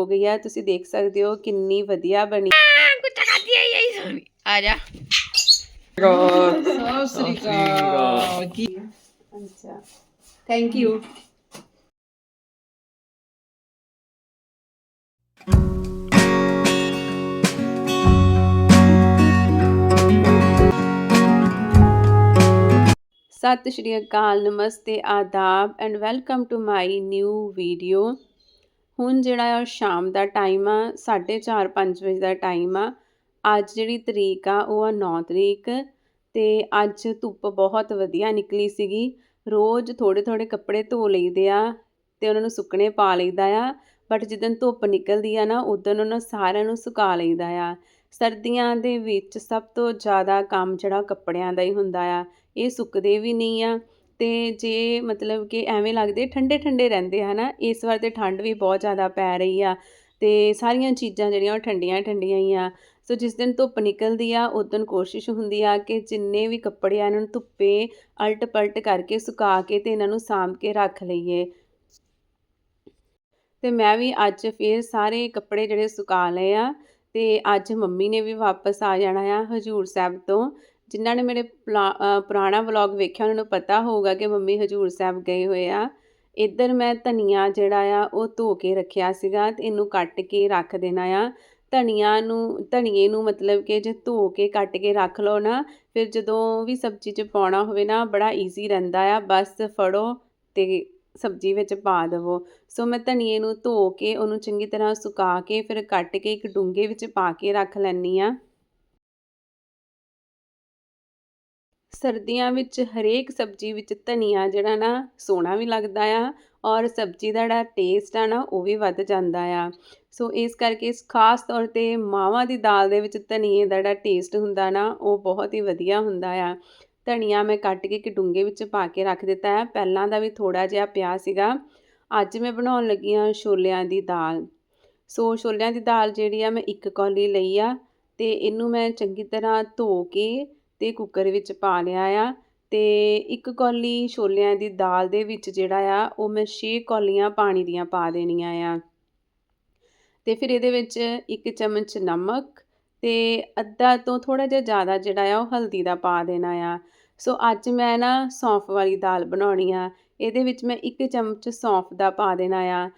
ਹੋ ਗਈ ਆ ਤੁਸੀਂ ਦੇਖ ਸਕਦੇ ਹੋ ਕਿੰਨੀ ਵਧੀਆ ਬਣੀ। ਕੁੱਤਾ ਖਾਦੀ ਆਈ ਆਈ ਸੋਨੀ ਆ ਜਾ। ਸਤਿ ਸ੍ਰੀ ਅਕਾਲ। ਕੀ ਅੱਛਾ। ਥੈਂਕ ਯੂ ਸਤਿ ਸ਼੍ਰੀ ਅਕਾਲ ਨਮਸਤੇ ਆਦਾਬ and welcome to my new video ਹੁਣ ਜਿਹੜਾ ਆ ਸ਼ਾਮ ਦਾ ਟਾਈਮ ਆ 4:30 5 ਵਜੇ ਦਾ ਟਾਈਮ ਆ, ਅੱਜ ਜਿਹੜੀ ਤਰੀਕ ਆ, ਉਹ ਆ 9 ਤਰੀਕ ਤੇ ਅੱਜ ਧੁੱਪ ਬਹੁਤ ਵਧੀਆ ਨਿਕਲੀ ਸੀਗੀ। ਰੋਜ਼ ਥੋੜੇ ਥੋੜੇ ਕੱਪੜੇ ਧੋ ਲਈਦੇ ਆ ਤੇ ਉਹਨਾਂ ਨੂੰ ਸੁੱਕਣੇ ਪਾ ਲਈਦਾ ਆ ਬਟ ਜਿੱਦਣ ਧੁੱਪ ਨਿਕਲਦੀ ਆ ਨਾ ਉਦੋਂ ਉਹਨਾਂ ਸਾਰਿਆਂ ਨੂੰ ਸੁਕਾ ਲਈਦਾ ਆ। ਸਰਦੀਆਂ ਦੇ ਵਿੱਚ ਸਭ ਤੋਂ ਜ਼ਿਆਦਾ ਕੰਮ ਜਿਹੜਾ ਕੱਪੜਿਆਂ ਦਾ ਹੀ ਹੁੰਦਾ ਆ, ਇਹ ਸੁੱਕਦੇ ਵੀ ਨਹੀਂ ਆ। ਤੇ ਜੇ ਮਤਲਬ ਕਿ ਐਵੇਂ ਲੱਗਦੇ ਠੰਡੇ ਠੰਡੇ ਰਹਿੰਦੇ ਹਨਾ, ਇਸ ਵਾਰ ਤੇ ਠੰਡ ਵੀ ਬਹੁਤ ਜ਼ਿਆਦਾ ਪੈ ਰਹੀ ਆ ਤੇ ਸਾਰੀਆਂ ਚੀਜ਼ਾਂ ਜਿਹੜੀਆਂ ਉਹ ਠੰਡੀਆਂ ਠੰਡੀਆਂ ਹੀ ਆ। ਸੋ ਜਿਸ ਦਿਨ ਧੁੱਪ ਨਿਕਲਦੀ ਆ, ਉਸ ਦਿਨ ਕੋਸ਼ਿਸ਼ ਹੁੰਦੀ ਆ ਕਿ ਜਿੰਨੇ ਵੀ ਕੱਪੜੇ ਆ ਇਹਨਾਂ ਨੂੰ ਧੁੱਪੇ ਅਲਟ ਪਲਟ ਕਰਕੇ ਸੁਕਾ ਕੇ ਤੇ ਇਹਨਾਂ ਨੂੰ ਸਾਂਭ ਕੇ ਰੱਖ ਲਈਏ। ਤੇ ਮੈਂ ਵੀ ਅੱਜ ਫੇਰ ਸਾਰੇ ਕੱਪੜੇ ਜਿਹੜੇ ਸੁਕਾ ਲਏ ਆ ਤੇ ਅੱਜ ਮੰਮੀ ਨੇ ਵੀ ਵਾਪਸ ਆ ਜਾਣਾ ਆ ਹਜੂਰ ਸਾਹਿਬ ਤੋਂ। ਜਿਨ੍ਹਾਂ ਨੇ ਮੇਰੇ ਪਲਾ- ਪੁਰਾਣਾ ਵਲੌਗ ਵੇਖਿਆ, ਉਹਨਾਂ ਨੂੰ ਪਤਾ ਹੋਊਗਾ ਕਿ ਮੰਮੀ ਹਜੂਰ ਸਾਹਿਬ ਗਏ ਹੋਏ ਆ। ਇੱਧਰ ਮੈਂ ਧਨੀਆ ਜਿਹੜਾ ਆ, ਉਹ ਧੋ ਕੇ ਰੱਖਿਆ ਸੀਗਾ ਤੇ ਇਹਨੂੰ ਕੱਟ ਕੇ ਰੱਖ ਦੇਣਾ ਆ। ਧਨੀਆ ਨੂੰ, ਧਨੀਏ ਨੂੰ ਮਤਲਬ ਕਿ ਜੇ ਧੋ ਕੇ ਕੱਟ ਕੇ ਰੱਖ ਲਓ ਨਾ, ਫਿਰ ਜਦੋਂ ਵੀ ਸਬਜ਼ੀ 'ਚ ਪਾਉਣਾ ਹੋਵੇ ਨਾ, ਬੜਾ ਈਜ਼ੀ ਰਹਿੰਦਾ ਆ। ਬਸ ਫੜੋ ਤੇ ਸਬਜ਼ੀ ਵਿੱਚ ਪਾ ਦੇਵੋ। ਸੋ ਮੈਂ ਧਨੀਏ ਨੂੰ ਧੋ ਕੇ ਉਹਨੂੰ ਚੰਗੀ ਤਰ੍ਹਾਂ ਸੁਕਾ ਕੇ, ਫਿਰ ਕੱਟ ਕੇ ਇੱਕ ਡੂੰਘੇ ਵਿੱਚ ਪਾ ਕੇ ਰੱਖ ਲੈਂਦੀ ਆ। ਸਰਦੀਆਂ ਵਿੱਚ ਹਰੇਕ ਸਬਜ਼ੀ ਵਿੱਚ ਧਨੀਆ ਜਿਹੜਾ ਨਾ ਸੋਹਣਾ ਵੀ ਲੱਗਦਾ ਆ ਔਰ ਸਬਜ਼ੀ ਦਾ ਜਿਹੜਾ ਟੇਸਟ ਆ ਨਾ ਉਹ ਵੀ ਵੱਧ ਜਾਂਦਾ ਆ। ਸੋ ਇਸ ਕਰਕੇ ਇਸ ਖਾਸ ਤੌਰ 'ਤੇ ਮਾਵਾਂ ਦੀ ਦਾਲ ਦੇ ਵਿੱਚ ਧਨੀਏ ਦਾ ਜਿਹੜਾ ਟੇਸਟ ਹੁੰਦਾ ਨਾ ਉਹ ਬਹੁਤ ਹੀ ਵਧੀਆ ਹੁੰਦਾ ਆ। ਧਨੀਆ ਮੈਂ ਕੱਟ ਕੇ ਇੱਕ ਡੂੰਘੇ ਵਿੱਚ ਪਾ ਕੇ ਰੱਖ ਦਿੱਤਾ ਹੈ ਪਹਿਲਾਂ ਦਾ ਵੀ ਥੋੜਾ ਜਿਹਾ ਪਿਆ ਸੀਗਾ। ਅੱਜ ਮੈਂ ਬਣਾਉਣ ਲੱਗੀ ਹਾਂ ਛੋਲਿਆਂ ਦੀ ਦਾਲ। ਸੋ ਛੋਲਿਆਂ ਦੀ ਦਾਲ ਜਿਹੜੀ ਆ ਮੈਂ ਇੱਕ ਕੌਲੀ ਲਈ ਆ ਤੇ ਇਹਨੂੰ ਮੈਂ ਚੰਗੀ ਤਰ੍ਹਾਂ ਧੋ ਕੇ ਅਤੇ ਕੁੱਕਰ ਵਿੱਚ ਪਾ ਲਿਆ ਆ ਅਤੇ ਇੱਕ ਕੌਲੀ ਛੋਲਿਆਂ ਦੀ ਦਾਲ ਦੇ ਵਿੱਚ ਜਿਹੜਾ ਆ, ਉਹ ਮੈਂ ਛੇ ਕੌਲੀਆਂ ਪਾਣੀ ਦੀਆਂ ਪਾ ਦੇਣੀਆਂ ਆ। ਅਤੇ ਫਿਰ ਇਹਦੇ ਵਿੱਚ ਇੱਕ ਚਮਚ ਨਮਕ ਅਤੇ ਅੱਧਾ ਤੋਂ ਥੋੜ੍ਹਾ ਜਿਹਾ ਜ਼ਿਆਦਾ ਜਿਹੜਾ ਆ, ਉਹ ਹਲਦੀ ਦਾ ਪਾ ਦੇਣਾ ਆ। ਸੋ ਅੱਜ ਮੈਂ ਨਾ ਸੌਂਫ ਵਾਲੀ ਦਾਲ ਬਣਾਉਣੀ ਆ। ਇਹਦੇ ਵਿੱਚ ਮੈਂ ਇੱਕ ਚਮਚ ਸੌਂਫ ਦਾ ਪਾ ਦੇਣਾ ਆ।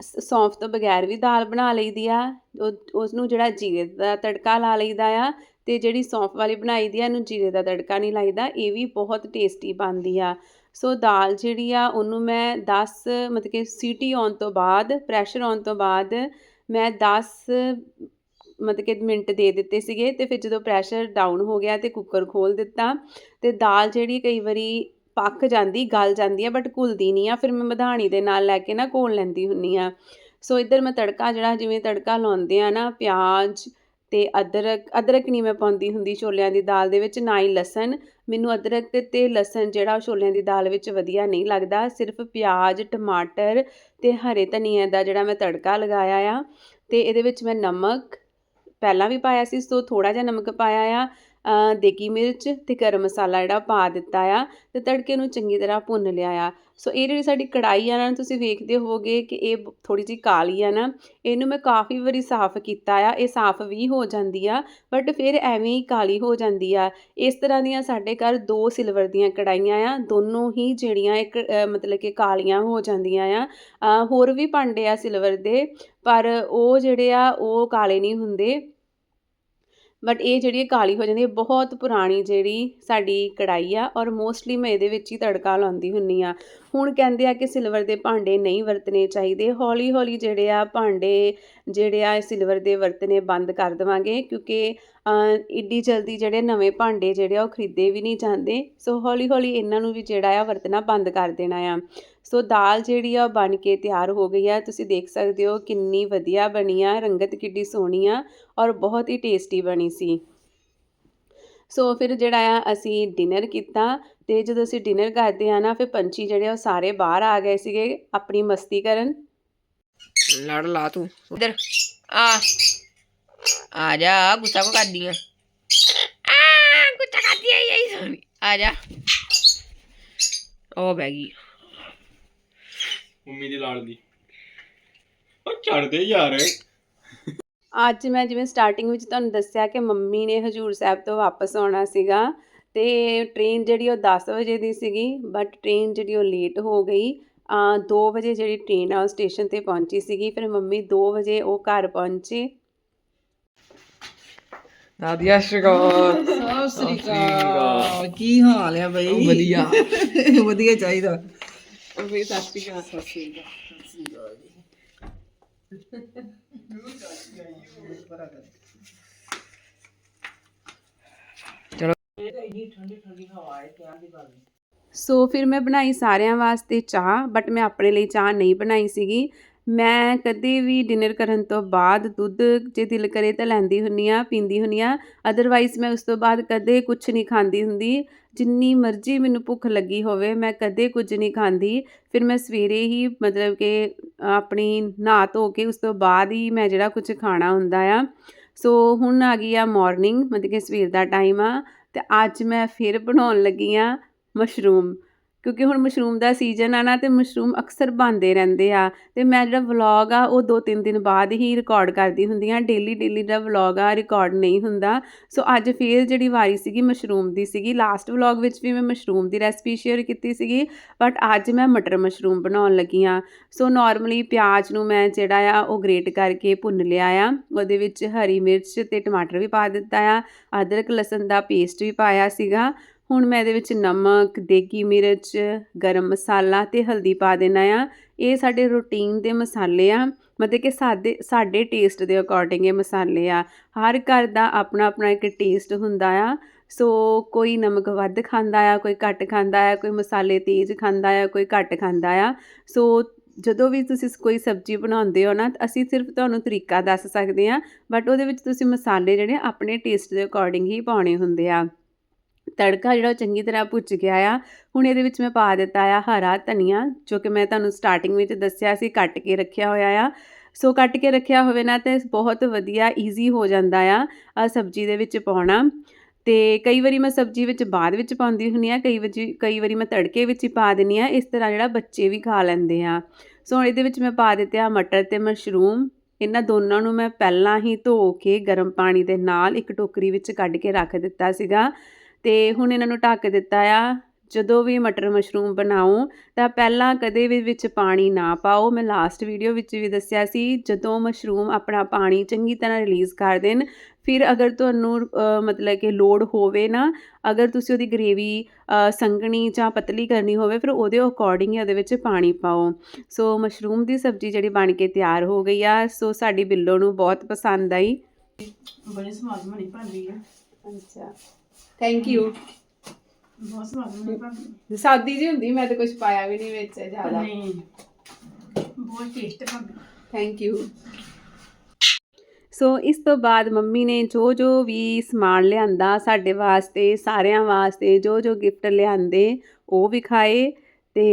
ਸੌਂਫ ਤੋਂ ਬਗੈਰ ਵੀ ਦਾਲ ਬਣਾ ਲਈਦੀ ਆ। ਉਸ ਨੂੰ ਜਿਹੜਾ ਜੀਰੇ ਦਾ ਤੜਕਾ ਲਾ ਲਈਦਾ ਆ ਅਤੇ ਜਿਹੜੀ ਸੌਂਫ ਵਾਲੀ ਬਣਾਈ ਦੀ ਆ, ਇਹਨੂੰ ਜੀਰੇ ਦਾ ਤੜਕਾ ਨਹੀਂ ਲਾਈਦਾ, ਇਹ ਵੀ ਬਹੁਤ ਟੇਸਟੀ ਬਣਦੀ ਆ। ਸੋ ਦਾਲ ਜਿਹੜੀ ਆ, ਉਹਨੂੰ ਮੈਂ 10 ਮਤਲਬ ਕਿ ਸੀਟੀ ਆਉਣ ਤੋਂ ਬਾਅਦ, ਪ੍ਰੈਸ਼ਰ ਆਉਣ ਤੋਂ ਬਾਅਦ ਮੈਂ 10 ਮਤਲਬ ਕਿ ਮਿੰਟ ਦੇ ਦਿੱਤੇ ਸੀਗੇ ਤੇ ਫਿਰ ਜਦੋਂ ਪ੍ਰੈਸ਼ਰ ਡਾਊਨ ਹੋ ਗਿਆ ਤੇ ਕੁੱਕਰ ਖੋਲ ਦਿੱਤਾ ਤੇ ਦਾਲ ਜਿਹੜੀ ਕਈ ਵਾਰੀ ਪੱਕ ਜਾਂਦੀ, ਗਲ ਜਾਂਦੀ ਆ ਬਟ ਘੁਲਦੀ ਨਹੀਂ ਆ। ਫਿਰ ਮੈਂ ਮਧਾਣੀ ਦੇ ਨਾਲ ਲੈ ਕੇ ਨਾ ਘੋਲ ਲੈਂਦੀ ਹੁੰਨੀ ਆ। ਸੋ ਇੱਧਰ ਮੈਂ ਤੜਕਾ ਜਿਹੜਾ ਜਿਵੇਂ ਤੜਕਾ ਲਾਉਂਦੇ ਆ ਨਾ, ਪਿਆਜ਼ ਤੇ ਅਦਰਕ ਅਦਰਕ ਨਹੀਂ ਮੈਂ ਪਾਉਂਦੀ ਹੁੰਦੀ ਛੋਲਿਆਂ ਦੀ ਦਾਲ ਦੇ ਵਿੱਚ, ਨਾ ਹੀ ਲਸਣ। ਮੈਨੂੰ ਅਦਰਕ ਤੇ ਲਸਣ ਜਿਹੜਾ ਉਹ ਛੋਲਿਆਂ ਦੀ ਦਾਲ ਵਿੱਚ ਵਧੀਆ ਨਹੀਂ ਲੱਗਦਾ। ਸਿਰਫ ਪਿਆਜ਼, ਟਮਾਟਰ ਤੇ ਹਰੇ ਧਨੀਏ ਦਾ ਜਿਹੜਾ ਮੈਂ ਤੜਕਾ ਲਗਾਇਆ ਆ। ਤੇ ਇਹਦੇ ਵਿੱਚ ਮੈਂ ਨਮਕ ਪਹਿਲਾਂ ਵੀ ਪਾਇਆ ਸੀ, ਸੋ ਥੋੜਾ ਜਿਹਾ ਨਮਕ ਪਾਇਆ ਆ। ਦੇਗੀ ਮਿਰਚ ਤੇ ਗਰਮ ਮਸਾਲਾ ਜਿਹੜਾ ਪਾ ਦਿੱਤਾ ਆ ਤੇ ਤੜਕੇ ਨੂੰ ਚੰਗੀ ਤਰ੍ਹਾਂ ਭੁੰਨ ਲਿਆ ਆ। ਸੋ ਇਹ ਜਿਹੜੀ ਸਾਡੀ ਕੜਾਈ ਆ ਨਾ ਤੁਸੀਂ ਵੇਖਦੇ ਹੋਵੋਗੇ ਕਿ ਇਹ ਥੋੜੀ ਜਿਹੀ ਕਾਲੀ ਆ ਨਾ ਇਹਨੂੰ ਮੈਂ ਕਾਫੀ ਵਾਰੀ ਸਾਫ਼ ਕੀਤਾ ਆ ਇਹ ਸਾਫ਼ ਵੀ ਹੋ ਜਾਂਦੀ ਆ ਬਟ ਫਿਰ ਐਵੇਂ ਹੀ ਕਾਲੀ ਹੋ ਜਾਂਦੀ ਆ। ਇਸ ਤਰ੍ਹਾਂ ਦੀਆਂ ਸਾਡੇ ਘਰ ਦੋ ਸਿਲਵਰ ਦੀਆਂ ਕੜਾਈਆਂ ਆ ਦੋਨੋਂ ਹੀ ਜਿਹੜੀਆਂ ਇੱਕ ਅ, ਮਤਲਬ ਕਿ ਕਾਲੀਆਂ ਹੋ ਜਾਂਦੀਆਂ ਆ। ਹੋਰ ਵੀ ਭਾਂਡੇ ਆ ਸਿਲਵਰ ਦੇ ਪਰ ਉਹ ਜਿਹੜੇ ਆ ਉਹ ਕਾਲੇ ਨਹੀਂ ਹੁੰਦੇ। ਬਟ ਇਹ ਜਿਹੜੀ ਹੈ ਕਾਲੀ ਹੋ ਜਾਂਦੀ ਹੈ, ਬਹੁਤ ਪੁਰਾਣੀ ਜਿਹੜੀ ਸਾਡੀ ਕੜਾਈ ਆ ਔਰ ਮੋਸਟਲੀ ਮੈਂ ਇਹਦੇ ਵਿੱਚ ਹੀ ਤੜਕਾ ਲਾਉਂਦੀ ਹੁੰਨੀ ਆ ਹੁਣ ਕਹਿੰਦੇ ਆ ਕਿ ਸਿਲਵਰ ਦੇ ਭਾਂਡੇ ਨਹੀਂ ਵਰਤਣੇ ਚਾਹੀਦੇ। ਹੌਲੀ ਹੌਲੀ ਜਿਹੜੇ ਆ ਭਾਂਡੇ ਜਿਹੜੇ ਆ ਸਿਲਵਰ ਦੇ ਵਰਤਣੇ ਬੰਦ ਕਰ ਦੇਵਾਂਗੇ ਕਿਉਂਕਿ ਇੱਡੀ ਜਲਦੀ ਜਿਹੜੇ ਨਵੇਂ ਭਾਂਡੇ ਜਿਹੜੇ ਆ ਉਹ ਖਰੀਦੇ ਵੀ ਨਹੀਂ ਜਾਂਦੇ। ਸੋ ਹੌਲੀ ਹੌਲੀ ਇਹਨਾਂ ਨੂੰ ਵੀ ਜਿਹੜਾ ਆ ਵਰਤਣਾ ਬੰਦ ਕਰ ਦੇਣਾ ਆ। ਸੋ ਦਾਲ ਜਿਹੜੀ ਆ ਉਹ ਬਣ ਕੇ ਤਿਆਰ ਹੋ ਗਈ ਆ। ਤੁਸੀਂ ਦੇਖ ਸਕਦੇ ਹੋ ਕਿੰਨੀ ਵਧੀਆ ਬਣੀ ਆ, ਰੰਗਤ ਕਿੱਡੀ ਸੋਹਣੀ ਆ ਔਰ ਬਹੁਤ ਹੀ ਟੇਸਟੀ ਬਣੀ ਸੀ। ਸੋ ਫਿਰ ਜਿਹੜਾ ਆ ਅਸੀਂ ਡਿਨਰ ਕੀਤਾ ਤੇ ਜਦੋਂ ਅਸੀਂ ਡਿਨਰ ਕਰਦੇ ਆ ਨਾ, ਫਿਰ ਪੰਛੀ ਜਿਹੜੇ ਆ ਉਹ ਸਾਰੇ ਬਾਹਰ ਆ ਗਏ ਸੀਗੇ ਆਪਣੀ ਮਸਤੀ ਕਰਨ। ਲੜ ਲਾ ਤੂੰ। ਇਧਰ, ਆ। ਆ ਜਾ, ਗੁੱਸਾ ਕੋ ਕਰਦੀ ਆ? ਆ ਕੁੱਤਾ ਖਾਦੀ ਆਈ ਆਈ ਸੋਨੀ ਆ। ਜਾ। ਉਹ ਬਹਿ ਮੰਮੀ ਦੀ ਲਾਲ ਦੀ। ਛੱਡਦੇ ਯਾਰ। ਅੱਜ ਮੈਂ ਜਿਵੇਂ ਸਟਾਰਟਿੰਗ ਵਿੱਚ ਤੁਹਾਨੂੰ ਦੱਸਿਆ ਕਿ ਮੰਮੀ ਨੇ ਹਜੂਰ ਸਾਹਿਬ ਤੋਂ ਵਾਪਸ ਆਉਣਾ ਸੀਗਾ ਤੇ ਟ੍ਰੇਨ ਜਿਹੜੀ ਉਹ 10 ਵਜੇ ਦੀ ਸੀਗੀ ਬਟ ਟ੍ਰੇਨ ਜਿਹੜੀ ਉਹ ਲੇਟ ਹੋ ਗਈ। 2 ਵਜੇ ਜਿਹੜੀ ਟ੍ਰੇਨ ਆ ਉਹ ਸਟੇਸ਼ਨ ਤੇ ਪਹੁੰਚੀ ਸੀਗੀ ਫਿਰ ਮੰਮੀ 2 ਵਜੇ ਉਹ ਘਰ ਪਹੁੰਚੇ। ਨਾਦੀਆ ਸ਼ਿਕਾਰ ਸਤਿ ਸ੍ਰੀ ਅਕਾਲ। ਕੀ ਹਾਲ ਹੈ ਬਈ? ਵਧੀਆ। ਵਧੀਆ ਚਾਹੀਦਾ। ਵੀ ਸਤਿ ਸ਼੍ਰੀ ਅਕਾਲ ਸਤਿ ਸ੍ਰੀ ਅਕਾਲ ਸਤਿ ਸ੍ਰੀ ਅਕਾਲ ਜੀ ਸੋ ਫਿਰ ਮੈਂ ਬਣਾਈ ਸਾਰਿਆਂ ਵਾਸਤੇ ਚਾਹ ਬਟ ਮੈਂ ਆਪਣੇ ਲਈ ਚਾਹ ਨਹੀਂ ਬਣਾਈ ਸੀਗੀ ਮੈਂ ਕਦੇ ਵੀ ਡਿਨਰ ਕਰਨ ਤੋਂ ਬਾਅਦ ਦੁੱਧ ਜੇ ਦਿਲ ਕਰੇ ਤਾਂ ਲੈਂਦੀ ਹੁੰਦੀ ਹਾਂ ਪੀਂਦੀ ਹੁੰਦੀ ਹਾਂ ਅਦਰਵਾਈਜ਼ ਮੈਂ ਉਸ ਤੋਂ ਬਾਅਦ ਕਦੇ ਕੁਛ ਨਹੀਂ ਖਾਂਦੀ ਹੁੰਦੀ। ਜਿੰਨੀ ਮਰਜ਼ੀ ਮੈਨੂੰ ਭੁੱਖ ਲੱਗੀ ਹੋਵੇ, ਮੈਂ ਕਦੇ ਕੁਝ ਨਹੀਂ ਖਾਂਦੀ। ਫਿਰ ਮੈਂ ਸਵੇਰੇ ਹੀ ਮਤਲਬ ਕਿ ਆਪਣੀ ਨਹਾ ਧੋ ਕੇ ਉਸ ਤੋਂ ਬਾਅਦ ਹੀ ਮੈਂ ਜਿਹੜਾ ਕੁਝ ਖਾਣਾ ਹੁੰਦਾ ਆ। ਸੋ ਹੁਣ ਆ ਗਈ ਆ ਮਾਰਨਿੰਗ ਮਤਲਬ ਕਿ ਸਵੇਰ ਦਾ ਟਾਈਮ ਆ। ਤੇ ਅੱਜ ਮੈਂ ਫਿਰ ਬਣਾਉਣ ਲੱਗੀ ਆ ਮਸ਼ਰੂਮ ਕਿਉਂਕਿ ਹੁਣ ਮਸ਼ਰੂਮ ਦਾ ਸੀਜ਼ਨ ਆ ਨਾ, ਤੇ ਮਸ਼ਰੂਮ ਅਕਸਰ ਬਣਦੇ ਰਹਿੰਦੇ ਆ। ਤੇ ਮੈਂ ਜਿਹੜਾ ਵਲੌਗ ਆ, ਉਹ 2-3 ਦਿਨ ਬਾਅਦ ਹੀ ਰਿਕਾਰਡ ਕਰਦੀ ਹੁੰਦੀ ਆ। ਡੇਲੀ ਡੇਲੀ ਦਾ ਵਲੌਗ ਆ ਰਿਕਾਰਡ ਨਹੀਂ ਹੁੰਦਾ। ਸੋ ਅੱਜ ਫੇਰ ਜਿਹੜੀ ਵਾਰੀ ਸੀਗੀ ਮਸ਼ਰੂਮ ਦੀ ਸੀਗੀ ਲਾਸਟ ਵਲੌਗ ਵਿੱਚ ਵੀ ਮੈਂ ਮਸ਼ਰੂਮ ਦੀ ਰੈਸਪੀ ਸ਼ੇਅਰ ਕੀਤੀ ਸੀਗੀ ਬਟ ਅੱਜ ਮੈਂ ਮਟਰ ਮਸ਼ਰੂਮ ਬਣਾਉਣ ਲੱਗੀ ਆ। ਸੋ ਨਾਰਮਲੀ ਪਿਆਜ਼ ਨੂੰ ਮੈਂ ਜਿਹੜਾ ਆ, ਉਹ ਗ੍ਰੇਟ ਕਰਕੇ ਭੁੰਨ ਲਿਆ ਆ। ਉਹਦੇ ਵਿੱਚ ਹਰੀ ਮਿਰਚ ਤੇ ਟਮਾਟਰ ਵੀ ਪਾ ਦਿੱਤਾ ਆ। ਅਦਰਕ, ਲਸਣ ਦਾ ਪੇਸਟ ਵੀ ਪਾਇਆ ਸੀਗਾ। ਹੁਣ ਮੈਂ ਇਹਦੇ ਵਿੱਚ ਨਮਕ, ਦੇਗੀ ਮਿਰਚ, ਗਰਮ ਮਸਾਲਾ ਤੇ ਹਲਦੀ ਪਾ ਦੇਣਾ ਆ। ਇਹ ਸਾਡੇ ਰੂਟੀਨ ਦੇ ਮਸਾਲੇ ਆ। ਮਤਲਬ ਕਿ ਸਾਡੇ ਸਾਡੇ ਟੇਸਟ ਦੇ ਅਕੋਰਡਿੰਗ ਇਹ ਮਸਾਲੇ ਆ। ਹਰ ਘਰ ਦਾ ਆਪਣਾ ਆਪਣਾ ਇੱਕ ਟੇਸਟ ਹੁੰਦਾ ਆ। ਸੋ ਕੋਈ ਨਮਕ ਵੱਧ ਖਾਂਦਾ ਆ, ਕੋਈ ਘੱਟ ਖਾਂਦਾ ਆ, ਕੋਈ ਮਸਾਲੇ ਤੇਜ਼ ਖਾਂਦਾ ਆ, ਕੋਈ ਘੱਟ ਖਾਂਦਾ ਆ। ਸੋ ਜਦੋਂ ਵੀ ਤੁਸੀਂ ਕੋਈ ਸਬਜ਼ੀ ਬਣਾਉਂਦੇ ਹੋ ਨਾ ਤਾਂ ਅਸੀਂ ਸਿਰਫ ਤੁਹਾਨੂੰ ਤਰੀਕਾ ਦੱਸ ਸਕਦੇ ਆ ਬਟ ਉਹਦੇ ਵਿੱਚ ਤੁਸੀਂ ਮਸਾਲੇ ਜਿਹੜੇ ਆਪਣੇ ਟੇਸਟ ਦੇ ਅਕੋਰਡਿੰਗ ਹੀ ਪਾਉਣੇ ਹੁੰਦੇ ਆ। ਤੜਕਾ ਜਿਹੜਾ ਉਹ ਚੰਗੀ ਤਰ੍ਹਾਂ ਭੁੱਜ ਗਿਆ ਆ। ਹੁਣ ਇਹਦੇ ਵਿੱਚ ਮੈਂ ਪਾ ਦਿੱਤਾ ਆ ਹਰਾ ਧਨੀਆ, ਜੋ ਕਿ ਮੈਂ ਤੁਹਾਨੂੰ ਸਟਾਰਟਿੰਗ ਵਿੱਚ ਦੱਸਿਆ ਸੀ, ਕੱਟ ਕੇ ਰੱਖਿਆ ਹੋਇਆ ਆ। ਸੋ ਕੱਟ ਕੇ ਰੱਖਿਆ ਹੋਵੇ ਨਾ ਤੇ ਬਹੁਤ ਵਧੀਆ ਈਜ਼ੀ ਹੋ ਜਾਂਦਾ ਆ ਆ ਸਬਜ਼ੀ ਦੇ ਵਿੱਚ ਪਾਉਣਾ। ਤੇ ਕਈ ਵਾਰੀ ਮੈਂ ਸਬਜ਼ੀ ਵਿੱਚ ਬਾਅਦ ਵਿੱਚ ਪਾਉਂਦੀ ਹੁੰਨੀ ਆ, ਕਈ ਵਾਰੀ ਕਈ ਵਾਰੀ ਮੈਂ ਤੜਕੇ ਵਿੱਚ ਹੀ ਪਾ ਦਿੰਨੀ ਆ, ਇਸ ਤਰ੍ਹਾਂ ਜਿਹੜਾ ਬੱਚੇ ਵੀ ਖਾ ਲੈਂਦੇ ਆ। ਸੋ ਇਹਦੇ ਵਿੱਚ ਮੈਂ ਪਾ ਦਿੱਤੇ ਆ ਮਟਰ ਤੇ ਮਸ਼ਰੂਮ। ਇਹਨਾਂ ਦੋਨਾਂ ਨੂੰ ਮੈਂ ਪਹਿਲਾਂ ਹੀ ਧੋ ਕੇ ਗਰਮ ਪਾਣੀ ਦੇ ਨਾਲ ਇੱਕ ਟੋਕਰੀ ਵਿੱਚ ਕੱਢ ਕੇ ਰੱਖ ਦਿੱਤਾ ਸੀਗਾ। ਤੇ ਹੁਣ ਇਹਨਾਂ ਨੂੰ ਢੱਕ ਦਿੱਤਾ ਆ। ਜਦੋਂ ਵੀ ਮਟਰ ਮਸ਼ਰੂਮ ਬਣਾਓ ਤਾਂ ਪਹਿਲਾਂ ਕਦੇ ਵੀ ਵਿੱਚ ਪਾਣੀ ਨਾ ਪਾਓ। ਮੈਂ ਲਾਸਟ ਵੀਡੀਓ ਵਿੱਚ ਵੀ ਦੱਸਿਆ ਸੀ ਜਦੋਂ ਮਸ਼ਰੂਮ ਆਪਣਾ ਪਾਣੀ ਚੰਗੀ ਤਰ੍ਹਾਂ ਰਿਲੀਜ਼ ਕਰ ਦੇਣ ਫਿਰ ਅਗਰ ਤੁਹਾਨੂੰ ਮਤਲਬ ਕਿ ਲੋੜ ਹੋਵੇ ਨਾ ਅਗਰ ਤੁਸੀਂ ਉਹਦੀ ਗ੍ਰੇਵੀ ਸੰਘਣੀ ਜਾਂ ਪਤਲੀ ਕਰਨੀ ਹੋਵੇ ਫਿਰ ਉਹਦੇ ਅਕੋਰਡਿੰਗ ਹੀ ਉਹਦੇ ਵਿੱਚ ਪਾਣੀ ਪਾਓ। ਸੋ ਮਸ਼ਰੂਮ ਦੀ ਸਬਜ਼ੀ ਜਿਹੜੀ ਬਣ ਕੇ ਤਿਆਰ ਹੋ ਗਈ ਆ ਸੋ ਸਾਡੀ ਬਿੱਲੋ ਨੂੰ ਬਹੁਤ ਪਸੰਦ ਆਈ। ਬੜੀ ਸਵਾਦ ਬਣੀ ਭਾਂਦੀ ਹੈ ਅੱਛਾ। ਥੈਂਕ ਯੂ ਬਹੁਤ ਸਵਾਦ ਬਣੀ ਸਾਦੀ ਜੀ ਹੁੰਦੀ ਮੈਂ ਤਾਂ ਕੁਝ ਪਾਇਆ ਵੀ ਨਹੀਂ ਵਿੱਚ ਜ਼ਿਆਦਾ। ਨਹੀਂ। ਬਹੁਤ ਟੇਸਟ ਭਾਂਦੀ ਥੈਂਕ ਯੂ ਸੋ ਇਸ ਤੋਂ ਬਾਅਦ ਮੰਮੀ ਨੇ ਜੋ ਜੋ ਵੀ ਸਮਾਨ ਲਿਆਂਦਾ ਸਾਡੇ ਵਾਸਤੇ ਸਾਰਿਆਂ ਵਾਸਤੇ ਜੋ ਜੋ ਗਿਫਟ ਲਿਆਂਦੇ ਉਹ ਵਿਖਾਏ ਤੇ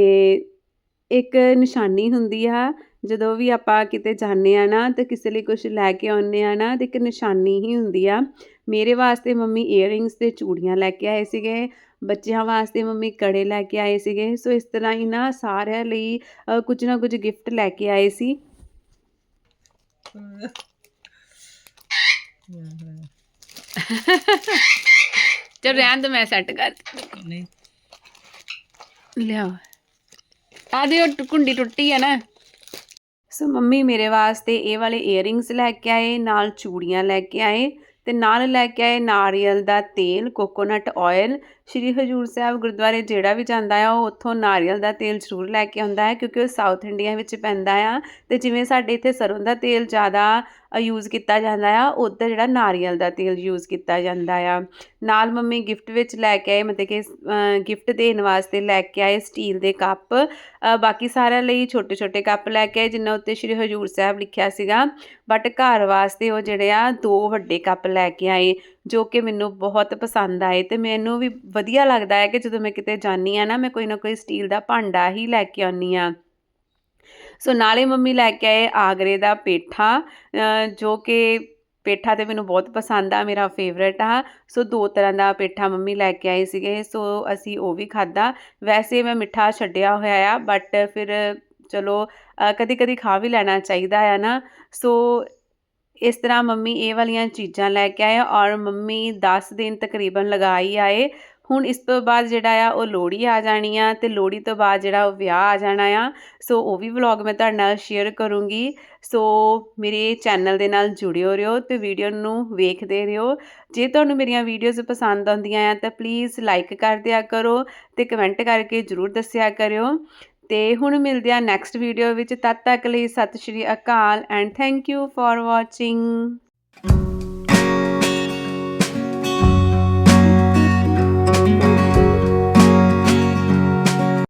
ਇੱਕ ਨਿਸ਼ਾਨੀ ਹੁੰਦੀ ਆ ਜਦੋਂ ਵੀ ਆਪਾਂ ਕਿਤੇ ਜਾਂਦੇ ਆ ਨਾ ਤੇ ਕਿਸੇ ਲਈ ਕੁਝ ਲੈ ਕੇ ਆਉਂਦੇ ਆ ਨਾ ਤੇ ਇੱਕ ਨਿਸ਼ਾਨੀ ਹੀ ਹੁੰਦੀ ਆ। ਮੇਰੇ ਵਾਸਤੇ ਮੰਮੀ ਈਅਰਿੰਗਸ ਤੇ ਚੂੜੀਆਂ ਲੈ ਕੇ ਆਏ ਸੀਗੇ ਬੱਚਿਆਂ ਵਾਸਤੇ ਮੰਮੀ ਕੜੇ ਲੈ ਕੇ ਆਏ ਸੀਗੇ ਸੋ ਇਸ ਤਰ੍ਹਾਂ ਹੀ ਨਾ ਸਾਰਿਆਂ ਲਈ ਕੁਝ ਨਾ ਕੁਝ ਗਿਫਟ ਲੈ ਕੇ ਆਏ ਸੀ। ਚਲ ਰਹਿਣ ਦੋ ਮੈਂ ਸੈੱਟ ਕਰ ਨਹੀਂ ਲਿਆਓ। ਆ ਦੇ ਉਹ ਕੁੰਡੀ ਟੁੱਟੀ ਆ ਨਾ। ਸੋ ਮੰਮੀ ਮੇਰੇ ਵਾਸਤੇ ਇਹ ਵਾਲੇ ਈਅਰਿੰਗਸ ਲੈ ਕੇ ਆਏ ਨਾਲ ਚੂੜੀਆਂ ਲੈ ਕੇ ਆਏ। ਤੇ ਨਾਲ ਲੈ ਕੇ ਆਏ ਨਾਰੀਅਲ ਦਾ ਤੇਲ ਕੋਕੋਨਟ ਆਇਲ ਸ਼੍ਰੀ ਹਜੂਰ ਸਾਹਿਬ ਗੁਰਦੁਆਰੇ ਜਿਹੜਾ ਵੀ ਜਾਂਦਾ ਆ, ਉਹ ਉੱਥੋਂ ਨਾਰੀਅਲ ਦਾ ਤੇਲ ਜ਼ਰੂਰ ਲੈ ਕੇ ਆਉਂਦਾ ਹੈ, ਕਿਉਂਕਿ ਉਹ ਸਾਊਥ ਇੰਡੀਆ ਵਿੱਚ ਪੈਂਦਾ ਆ। ਤੇ ਜਿਵੇਂ ਸਾਡੇ ਇੱਥੇ ਸਰੋਂ ਦਾ ਤੇਲ ਜ਼ਿਆਦਾ ਯੂਜ਼ ਕੀਤਾ ਜਾਂਦਾ ਆ, ਉੱਧਰ ਜਿਹੜਾ ਨਾਰੀਅਲ ਦਾ ਤੇਲ ਯੂਜ਼ ਕੀਤਾ ਜਾਂਦਾ ਆ। ਨਾਲ ਮੰਮੀ ਗਿਫਟ ਵਿੱਚ ਲੈ ਕੇ ਆਏ, ਮਤਲਬ ਕਿ ਗਿਫਟ ਦੇਣ ਵਾਸਤੇ ਲੈ ਕੇ ਆਏ ਸਟੀਲ ਦੇ ਕੱਪ ਬਾਕੀ ਸਾਰਿਆਂ ਲਈ ਛੋਟੇ ਛੋਟੇ ਕੱਪ ਲੈ ਕੇ ਆਏ ਜਿਨ੍ਹਾਂ ਉੱਤੇ ਸ਼੍ਰੀ ਹਜੂਰ ਸਾਹਿਬ ਲਿਖਿਆ ਸੀਗਾ। ਬਟ ਘਰ ਵਾਸਤੇ ਉਹ ਜਿਹੜੇ ਆ, ਦੋ ਵੱਡੇ ਕੱਪ ਲੈ ਕੇ ਆਏ। ਜੋ ਕਿ ਮੈਨੂੰ ਬਹੁਤ ਪਸੰਦ ਆਏ ਤੇ ਮੈਨੂੰ ਵੀ ਵਧੀਆ ਲੱਗਦਾ ਹੈ ਕਿ ਜਦੋਂ ਮੈਂ ਕਿਤੇ ਜਾਂਦੀ ਆ ਨਾ, ਮੈਂ ਕੋਈ ਨਾ ਕੋਈ ਸਟੀਲ ਦਾ ਭਾਂਡਾ ਹੀ ਲੈ ਕੇ ਆਉਂਦੀ ਆ ਸੋ ਨਾਲੇ ਮੰਮੀ ਲੈ ਕੇ ਆਏ ਆਗਰੇ ਦਾ ਪੇਠਾ ਜੋ ਕਿ ਪੇਠਾ ਤੇ ਮੈਨੂੰ ਬਹੁਤ ਪਸੰਦ ਆ, ਮੇਰਾ ਫੇਵਰੇਟ ਆ। ਸੋ ਦੋ ਤਰ੍ਹਾਂ ਦਾ ਪੇਠਾ ਮੰਮੀ ਲੈ ਕੇ ਆਏ ਸੀਗੇ, ਸੋ ਅਸੀਂ ਉਹ ਵੀ ਖਾਦਾ ਵੈਸੇ ਮੈਂ ਮਿੱਠਾ ਛੱਡਿਆ ਹੋਇਆ ਆ ਬਟ ਫਿਰ ਚਲੋ ਕਦੀ ਕਦੀ ਖਾ ਵੀ ਲੈਣਾ ਚਾਹੀਦਾ ਆ ਨਾ। ਸੋ ਇਸ ਤਰ੍ਹਾਂ ਮੰਮੀ ਇਹ ਵਾਲੀਆਂ ਚੀਜ਼ਾਂ ਲੈ ਕੇ ਆਏ ਔਰ ਮੰਮੀ 10 ਦਿਨ ਤਕਰੀਬਨ ਲਗਾਈ ਆਏ। ਹੁਣ ਇਸ ਤੋਂ ਬਾਅਦ ਜਿਹੜਾ ਆ ਉਹ ਲੋਹੜੀ ਆ ਜਾਣੀ ਆ ਤੇ ਲੋਹੜੀ ਤੋਂ ਬਾਅਦ ਜਿਹੜਾ ਉਹ ਵਿਆਹ ਆ ਜਾਣਾ ਆ। ਸੋ ਉਹ ਵੀ ਵਲੌਗ ਮੈਂ ਤੁਹਾਡੇ ਨਾਲ ਸ਼ੇਅਰ ਕਰੂੰਗੀ। ਸੋ ਮੇਰੇ ਚੈਨਲ ਦੇ ਨਾਲ ਜੁੜਿਓ ਰਹੋ ਤੇ ਵੀਡੀਓ ਨੂੰ ਵੇਖਦੇ ਰਹੋ। ਜੇ ਤੁਹਾਨੂੰ ਮੇਰੀਆਂ ਵੀਡੀਓਜ਼ ਪਸੰਦ ਆਉਂਦੀਆਂ ਆ ਤਾਂ ਪਲੀਜ਼ ਲਾਈਕ ਕਰ ਦਿਆ ਕਰੋ ਤੇ ਕਮੈਂਟ ਕਰਕੇ ਜਰੂਰ ਦੱਸਿਆ ਕਰਿਓ। ਤੇ ਹੁਣ ਮਿਲਦੇ ਆ ਨੈਕਸਟ ਵੀਡੀਓ ਵਿੱਚ, ਤਦ ਤੱਕ ਲਈ ਸਤਿ ਸ਼੍ਰੀ ਅਕਾਲ and thank you for watching